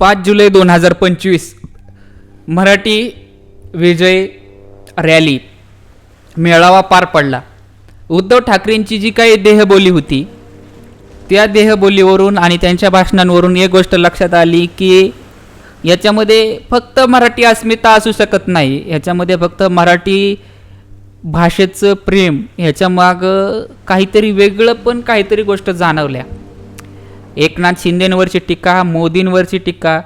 पाच जुलै दोन हजार पंचवीस मराठी विजय रॅली मेळावा पार पडला. उद्धव ठाकरेंची जी काही देहबोली होती त्या देहबोलीवरून आणि त्यांच्या भाषणांवरून एक गोष्ट लक्षात आली की याच्यामध्ये फक्त मराठी अस्मिता असू शकत नाही. याच्यामध्ये फक्त मराठी भाषेचं प्रेम ह्याच्या मागं काहीतरी वेगळं पण काहीतरी गोष्ट जाणवल्या. एकनाथ शिंदेंवरची टीका मोदींवरची टीका.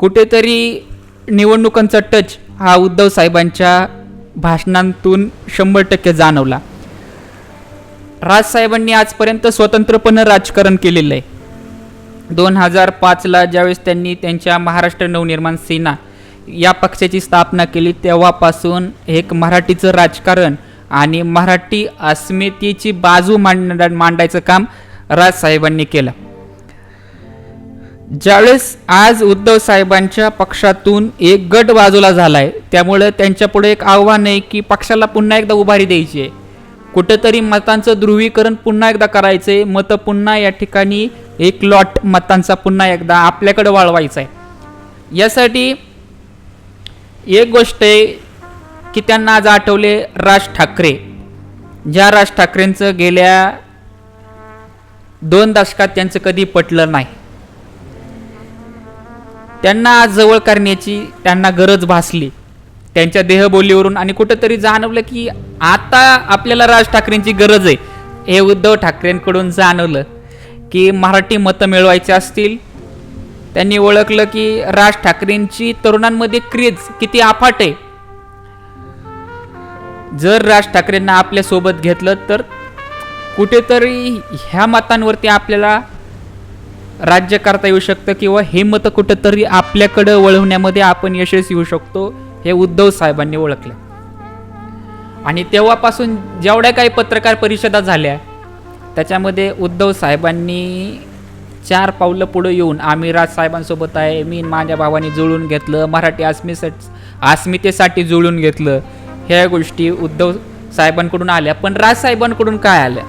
कुठेतरी निवडणुकांचा टच हा उद्धव साहेबांच्या भाषणांतून शंभर टक्के जाणवला. राजसाहेबांनी आजपर्यंत स्वतंत्रपणे राजकारण केलेलं आहे. दोन हजार पाचला ज्यावेळेस त्यांनी त्यांच्या महाराष्ट्र नवनिर्माण सेना या पक्षाची स्थापना केली तेव्हापासून एक मराठीचं राजकारण आणि मराठी अस्मितेची बाजू मांड मांडायचं काम राजसाहेबांनी केलं. ज्यावेळेस आज उद्धव साहेबांच्या पक्षातून एक गट बाजूला झालाय त्यामुळे त्यांच्यापुढे एक आव्हान आहे की पक्षाला पुन्हा एकदा उभारी द्यायची आहे. कुठेतरी मतांचं ध्रुवीकरण पुन्हा एकदा करायचंय मतं पुन्हा या ठिकाणी एक लॉट मतांचा पुन्हा एकदा आपल्याकडे वाळवायचा आहे यासाठी एक गोष्ट आहे की त्यांना आज आठवले राज ठाकरे. ज्या राज ठाकरेंचं गेल्या दोन दशकात त्यांचं कधी पटलं नाही. त्यांना आज जवळ करण्याची त्यांना गरज भासली. त्यांच्या देहबोलीवरून आणि कुठंतरी जाणवलं की आता आपल्याला राज ठाकरेंची गरज आहे. हे उद्धव ठाकरेंकडून जाणवलं की मराठी मतं मिळवायची असतील. त्यांनी ओळखलं की राज ठाकरेंची तरुणांमध्ये क्रेज किती अफाट आहे. जर राज ठाकरेंना आपल्यासोबत घेतलं तर कुठेतरी ह्या मतांवरती आपल्याला राज्य करता येऊ शकतं किंवा हे मतं कुठंतरी आपल्याकडं वळवण्यामध्ये आपण यशस्वी होऊ शकतो हे उद्धव साहेबांनी ओळखलं. आणि तेव्हापासून जेवढ्या काही पत्रकार परिषदा झाल्या त्याच्यामध्ये उद्धव साहेबांनी चार पावलं पुढं येऊन आम्ही राजसाहेबांसोबत आहे मी माझ्या भावाने जुळून घेतलं मराठी अस्मिसाठी अस्मितेसाठी जुळून घेतलं ह्या गोष्टी उद्धव साहेबांकडून आल्या. पण राजसाहेबांकडून काय आल्या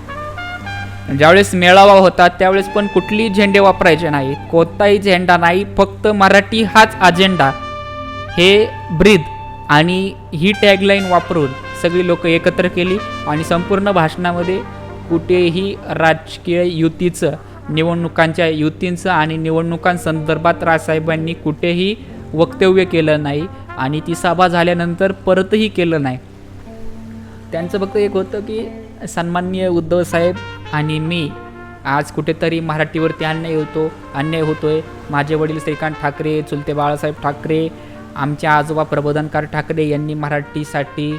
ज्यावेळेस मेळावा होता त्यावेळेस पण कुठली झेंडे वापरायचे नाही. कोणताही झेंडा नाही फक्त मराठी हाच अजेंडा हे ब्रीद आणि ही टॅगलाईन वापरून सगळी लोक एकत्र केली आणि संपूर्ण भाषणामध्ये कुठेही राजकीय युतीचं निवडणुकांच्या युतींचं आणि निवडणुकांसंदर्भात राजसाहेबांनी कुठेही वक्तव्य केलं नाही आणि ती सभा झाल्यानंतर परतही केलं नाही. त्यांचं फक्त एक होतं की सन्माननीय उद्धव साहेब आणि मी आज कुठेतरी मराठीवरती अन्याय होतो अन्याय होतोय. माझे वडील श्रीकांत ठाकरे चुलते बाळासाहेब ठाकरे आमचे आजोबा प्रबोधनकार ठाकरे यांनी मराठीसाठी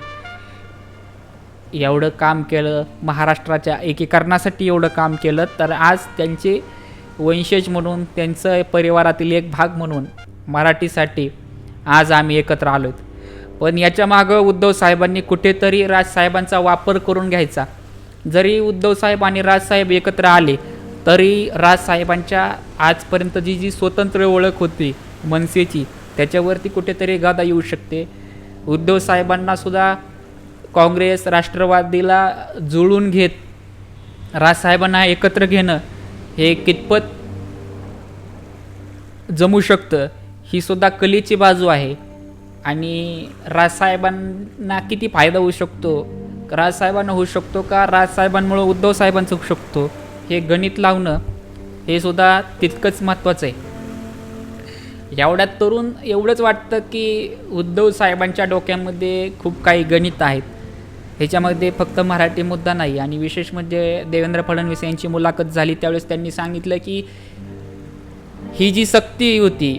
एवढं काम केलं महाराष्ट्राच्या एकीकरणासाठी एवढं काम केलं तर आज त्यांचे वंशज म्हणून त्यांचं परिवारातील एक भाग म्हणून मराठीसाठी आज आम्ही एकत्र आलो पण याच्या मागं उद्धव साहेबांनी कुठेतरी राजसाहेबांचा वापर करून घ्यायचा. जरी उद्धव साहेब आणि राजसाहेब एकत्र आले तरी राजसाहेबांच्या आजपर्यंत जी जी स्वतंत्र ओळख होती मनसेची त्याच्यावरती कुठेतरी गादा येऊ शकते. उद्धव साहेबांना सुद्धा काँग्रेस राष्ट्रवादीला जुळून घेत राजसाहेबांना एकत्र घेणं हे कितपत जमू शकतं ही सुद्धा कलेची बाजू आहे. आणि राजसाहेबांना किती फायदा होऊ शकतो राजसाहेबांना होऊ शकतो का? राजसाहेबांमुळं उद्धव साहेबांचं होऊ शकतो. हे गणित लावणं हे सुद्धा तितकंच महत्त्वाचं आहे. एवढ्यात तरुण एवढंच वाटतं की उद्धव साहेबांच्या डोक्यामध्ये खूप काही गणित आहेत. ह्याच्यामध्ये फक्त मराठी मुद्दा नाही आणि विशेष म्हणजे देवेंद्र फडणवीस यांची मुलाखत झाली त्यावेळेस त्यांनी सांगितलं की ही जी सक्ती होती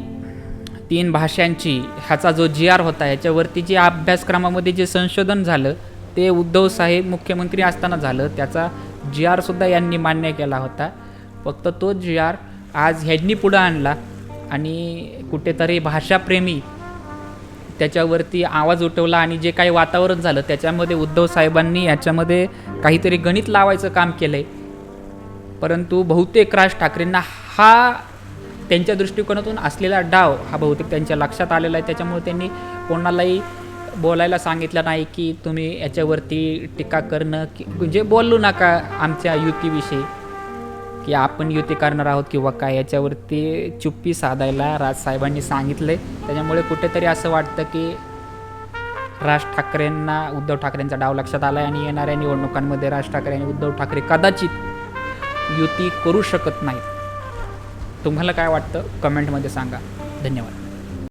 तीन भाषांची ह्याचा जो जी आर होता ह्याच्यावरती जे अभ्यासक्रमामध्ये जे संशोधन झालं ते उद्धव साहेब मुख्यमंत्री असताना झालं. त्याचा जी आरसुद्धा यांनी मान्य केला होता. फक्त तो जी आर आज ह्यांनी पुढं आणला आणि कुठेतरी भाषाप्रेमी त्याच्यावरती आवाज उठवला आणि जे काही वातावरण झालं त्याच्यामध्ये उद्धव साहेबांनी याच्यामध्ये काहीतरी गणित लावायचं काम केलं आहे परंतु बहुतेक राज ठाकरेंना हा त्यांच्या दृष्टिकोनातून असलेला डाव हा बहुतेक त्यांच्या लक्षात आलेला आहे. त्याच्यामुळे त्यांनी कोणालाही बोलायला सांगितलं नाही की तुम्ही याच्यावरती टीका करणं की म्हणजे बोलू नका आमच्या युतीविषयी की आपण युती करणार आहोत किंवा काय. याच्यावरती चुप्पी साधायला राजसाहेबांनी आहे त्याच्यामुळे कुठेतरी असं वाटतं की राज ठाकरेंना उद्धव ठाकरेंचा डाव लक्षात आला आहे आणि येणाऱ्या निवडणुकांमध्ये राज ठाकरे आणि उद्धव ठाकरे कदाचित युती करू शकत नाहीत. तुम्हाला काय वाटतं? कमेंटमध्ये सांगा. धन्यवाद.